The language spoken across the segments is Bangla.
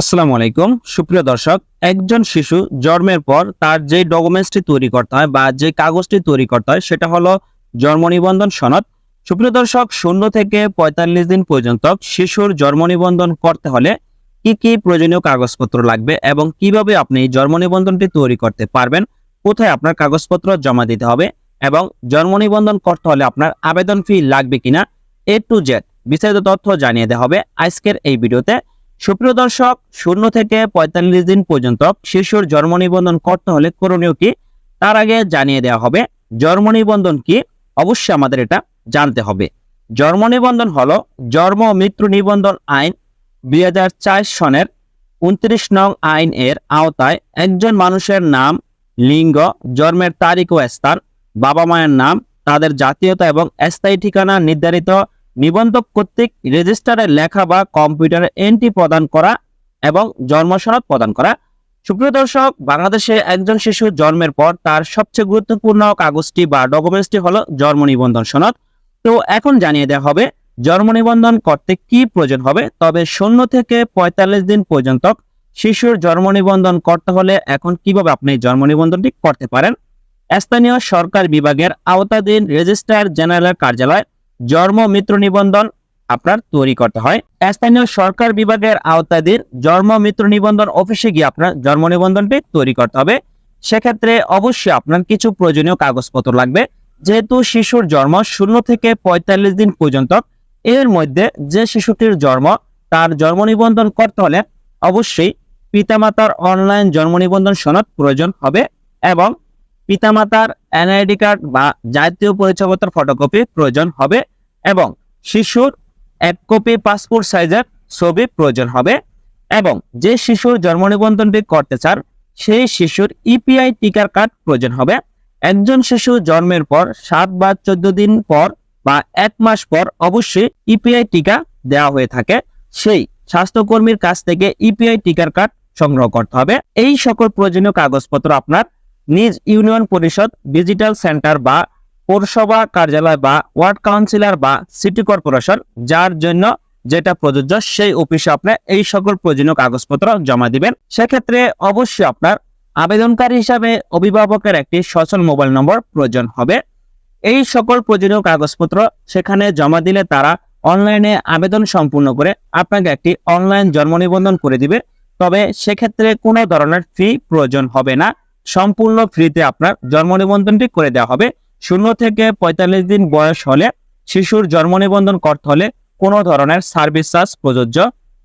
আসসালামু আলাইকুম। সুপ্রিয় দর্শক, একজন শিশু জন্মের পর তার যে ডকুমেন্টসটি তৈরি করতে হয় বা যে কাগজটি তৈরি করতে হয়, সেটা হলো জন্ম নিবন্ধন সনদ। সুপ্রিয় দর্শক, শূন্য থেকে পঁয়তাল্লিশ দিন পর্যন্ত শিশুর জন্ম নিবন্ধন করতে হলে কি কি প্রয়োজনীয় কাগজপত্র লাগবে এবং কীভাবে আপনি জন্ম নিবন্ধনটি তৈরি করতে পারবেন, কোথায় আপনার কাগজপত্র জমা দিতে হবে এবং জন্ম নিবন্ধন করতে হলে আপনার আবেদন ফি লাগবে কিনা, এ টু জেড বিস্তারিত তথ্য জানিয়ে দেওয়া হবে আজকের এই ভিডিওতে। সুপ্রিয় দর্শক, শূন্য থেকে পঁয়তাল্লিশ দিন পর্যন্ত শিশুর জন্ম নিবন্ধন করতে হলে করণীয় কি? তার আগে জানিয়ে দেওয়া হবে, জন্ম নিবন্ধন কি? অবশ্যই আমাদের এটা জানতে হবে। জন্ম নিবন্ধন হলো জন্ম মৃত্যু নিবন্ধন আইন দুই হাজার সনের উনত্রিশ নং আইন এর আওতায় একজন মানুষের নাম, লিঙ্গ, জন্মের তারিখ ও স্থান, বাবা মায়ের নাম, তাদের জাতীয়তা এবং স্থায়ী ঠিকানা নির্ধারিত নিবন্ধক কর্তৃক রেজিস্টারে লেখা বা কম্পিউটারে এন্ট্রি প্রদান করা এবং জন্ম সনদ প্রদান করা। সুপ্রিয় দর্শক, বাংলাদেশে একজন শিশু জন্মের পর তার সবচেয়ে গুরুত্বপূর্ণ কাগজটি বা ডকুমেন্টসটি হলো জন্ম নিবন্ধন সনদ। তো এখন জানিয়ে দেওয়া হবে, জন্ম নিবন্ধন করতে কি প্রয়োজন হবে? তবে শূন্য থেকে পঁয়তাল্লিশ দিন পর্যন্ত শিশুর জন্ম নিবন্ধন করতে হলে এখন কীভাবে আপনি জন্ম নিবন্ধনটি করতে পারেন? স্থানীয় সরকার বিভাগের আওতাধীন রেজিস্ট্রার জেনারেল কার্যালয় জন্ম মিত্র নিবন্ধন আপনার তৈরি করতে হয়। স্থানীয় সরকার বিভাগের আওতাধীন জন্ম মিত্র নিবন্ধন অফিসে গিয়ে আপনার জন্ম নিবন্ধনটি তৈরি করতে হবে। সেক্ষেত্রে অবশ্যই আপনার কিছু প্রয়োজনীয় কাগজপত্র লাগবে। যেহেতু শিশুর জন্ম শূন্য থেকে পঁয়তাল্লিশ দিন পর্যন্ত, এর মধ্যে যে শিশুটির জন্ম তার জন্ম নিবন্ধন করতে হলে অবশ্যই পিতামাতার অনলাইন জন্ম নিবন্ধন সনদ প্রয়োজন হবে এবং পিতামাতার এনআইডি কার্ড বা জাতীয় পরিচয়পত্র ফটোকপি প্রয়োজন হবে এবং শিশুর এক কপি পাসপোর্ট সাইজের ছবি প্রয়োজন হবে এবং যে শিশুর জন্ম নিবন্ধনটি করতে চান, সেই শিশুর ইপিআই টিকার কার্ড প্রয়োজন হবে। একজন শিশু জন্মের পর সাত বা চোদ্দ দিন পর বা এক মাস পর অবশ্যই ইপিআই টিকা দেওয়া হয়ে থাকে। সেই স্বাস্থ্যকর্মীর কাছ থেকে ইপিআই টিকার কার্ড সংগ্রহ করতে হবে। এই সকল প্রয়োজনীয় কাগজপত্র আপনার নিজ ইউনিয়ন পরিষদ, ডিজিটাল সেন্টার বা পৌরসভা কার্যালয় বা ওয়ার্ড কাউন্সিলর বা সিটি কর্পোরেশন, যার জন্য যেটা প্রযোজ্য সেই অফিসে আপনার এই সকল প্রয়োজনীয় কাগজপত্র জমা দিবেন। সেক্ষেত্রে অবশ্যই আপনার আবেদনকারী হিসাবে অভিভাবকের একটি সচল মোবাইল নম্বর প্রয়োজন হবে। এই সকল প্রয়োজনীয় কাগজপত্র সেখানে জমা দিলে তারা অনলাইনে আবেদন সম্পূর্ণ করে আপনাকে একটি অনলাইন জন্ম নিবন্ধন করে দিবে। তবে সেক্ষেত্রে কোনো ধরনের ফি প্রয়োজন হবে না। সম্পূর্ণ ফ্রিতে আপনার জন্ম নিবন্ধনটি করে দেওয়া হবে। শূন্য থেকে পঁয়তাল্লিশ দিন বয়স হলে শিশুর জন্ম নিবন্ধন করতে হলে কোনো ধরনের সার্ভিস চার্জ প্রযোজ্য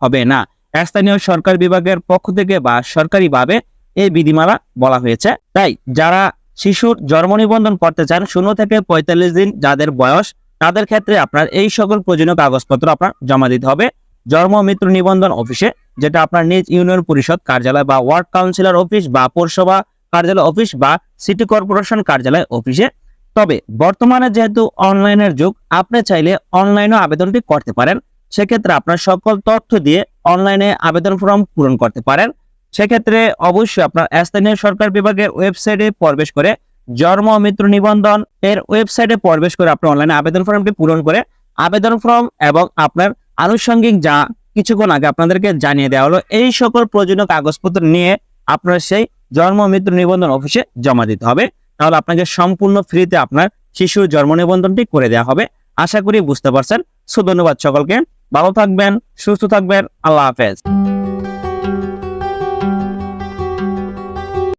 হবে না। স্থানীয় সরকার বিভাগের পক্ষ থেকে বা সরকারিভাবে এই বিধিমালা বলা হয়েছে। তাই যারা শিশুর জন্ম নিবন্ধন করতে চান, শূন্য থেকে পঁয়তাল্লিশ দিন যাদের বয়স, তাদের ক্ষেত্রে আপনার এই সকল প্রয়োজনীয় কাগজপত্র আপনার জমা দিতে হবে। জন্ম মৃত্যু নিবন্ধন অফিসে যেটা আপনার নিজ ইউনিয়ন পরিষদ, কার্যালয় বা ওয়ার্ড কাউন্সিলর অফিস বা পৌরসভা কার্যালয় অফিস বা সিটি কর্পোরেশন কার্যালয় অফিসে। তবে বর্তমানে যেহেতু অনলাইনের যুগ, আপনি চাইলে অনলাইনে আবেদনটি করতে পারেন। সেক্ষেত্রে আপনার সকল তথ্য দিয়ে অনলাইনে আবেদন ফর্ম পূরণ করতে পারেন। সেক্ষেত্রে অবশ্যই আপনার স্থানীয় সরকার বিভাগের ওয়েবসাইটে প্রবেশ করে জন্ম মিত্র নিবন্ধন এর ওয়েবসাইটে প্রবেশ করে আপনি অনলাইনে আবেদন ফর্মটি পূরণ করে আবেদন ফর্ম এবং আপনার আনুষঙ্গিক যা কিছুক্ষণ আগে আপনাদেরকে জানিয়ে দেওয়া হলো, এই সকল প্রয়োজনীয় কাগজপত্র নিয়ে আপনার সেই জন্ম মৃত্যু নিবন্ধন অফিসে জমা দিতে হবে। তাহলে আপনাকে সম্পূর্ণ ফ্রিতে আপনার শিশুর জন্ম নিবন্ধনটি করে দেওয়া হবে। আশা করি বুঝতে পারছেন। সুধন্যবাদ সকলকে। ভালো থাকবেন, সুস্থ থাকবেন। আল্লাহ হাফেজ।